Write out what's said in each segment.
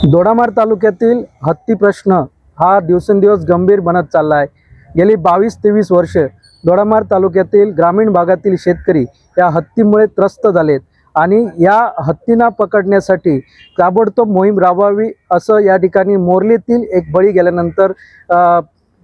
दोडामार तालुक्यातील हत्ती प्रश्न हा दिवसेंदिवस गंभीर बनत चालला आहे गेली बावीस तेवीस वर्ष दोडामार तालुक्यातील ग्रामीण भागातील शेतकरी या हत्तीमुळे त्रस्त झालेत आणि या हत्तींना पकडण्यासाठी ताबडतोब मोहीम राबवावी असं या ठिकाणी मोरलीतील एक बळी गेल्यानंतर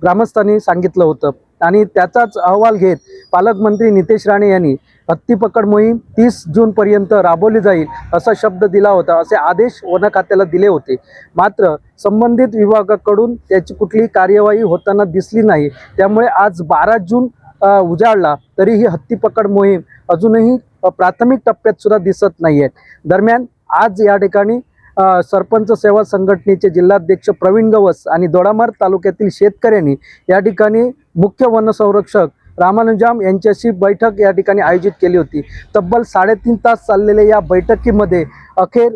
ग्रामस्थांनी सांगितलं होतं. आणि त्याचाच अहवाल घेत पालकमंत्री नितेश राणे यांनी हत्तीपकड मोहीम तीस जूनपर्यंत राबवली जाईल असा शब्द दिला होता असे आदेश वन खात्याला दिले होते. मात्र संबंधित विभागाकडून त्याची कुठली कार्यवाही होताना दिसली नाही. त्यामुळे आज बारा जून उजाडला तरी ही मोहीम अजूनही प्राथमिक टप्प्यात सुद्धा दिसत नाही आहे दरम्यान आज या ठिकाणी सरपंच सेवा संघटनेचे जिल्हाध्यक्ष प्रवीण गवस आणि दोडामार तालुक्यातील शेतकऱ्यांनी या ठिकाणी मुख्य वनसंरक्षक रामानुजाम यांच्याशी बैठक या ठिकाणी आयोजित केली होती. तब्बल साडेतीन तास चाललेल्या या बैठकीमध्ये अखेर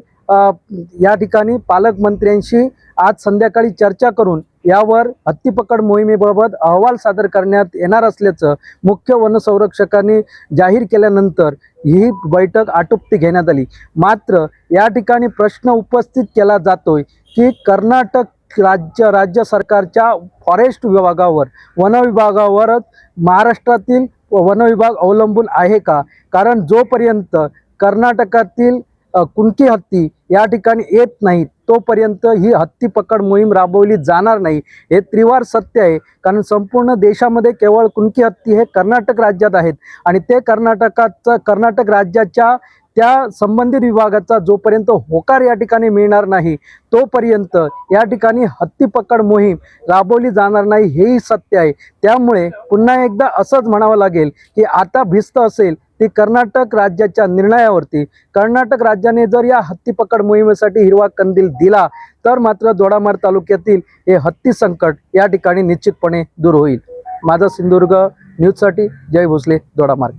या ठिकाणी पालकमंत्र्यांशी आज संध्याकाळी चर्चा करून यावर हत्तीपकड मोहिमेबाबत अहवाल सादर करण्यात येणार असल्याचं मुख्य वनसंरक्षकांनी जाहीर केल्यानंतर ही बैठक आटोपती घेण्यात आली. मात्र या ठिकाणी प्रश्न उपस्थित केला जातोय की कर्नाटक राज्य राज्य सरकारच्या फॉरेस्ट विभागावर वन विभागावरच महाराष्ट्रातील वन विभाग अवलंबून आहे का? कारण जोपर्यंत कर्नाटकातील कुणकी हत्ती या ठिकाणी येत नाही तोपर्यंत ही हत्ती पकड मोहीम राबवली जाणार नाही. हे त्रिवार सत्य आहे कारण संपूर्ण देशामध्ये केवळ कुणकी हत्ती हे कर्नाटक राज्यात आहेत. आणि ते कर्नाटकाचं कर्नाटक राज्याच्या त्या संबंधित विभागाचा जोपर्यंत होकार या ठिकाणी मिळणार नाही तोपर्यंत या ठिकाणी हत्ती पकड मोहीम राबवली जाणार नाही हेही सत्य आहे. त्यामुळे पुन्हा एकदा असंच म्हणावं लागेल की आता भिस्त असेल ती कर्नाटक राज्याच्या निर्णयावरती. कर्नाटक राज्याने जर या हत्ती पकड मोहिमेसाठी हिरवा कंदील दिला तर मात्र दोडामार तालुक्यातील हे हत्ती संकट या ठिकाणी निश्चितपणे दूर होईल. माझा सिंधुदुर्ग न्यूजसाठी जय भोसले दोडामार्ग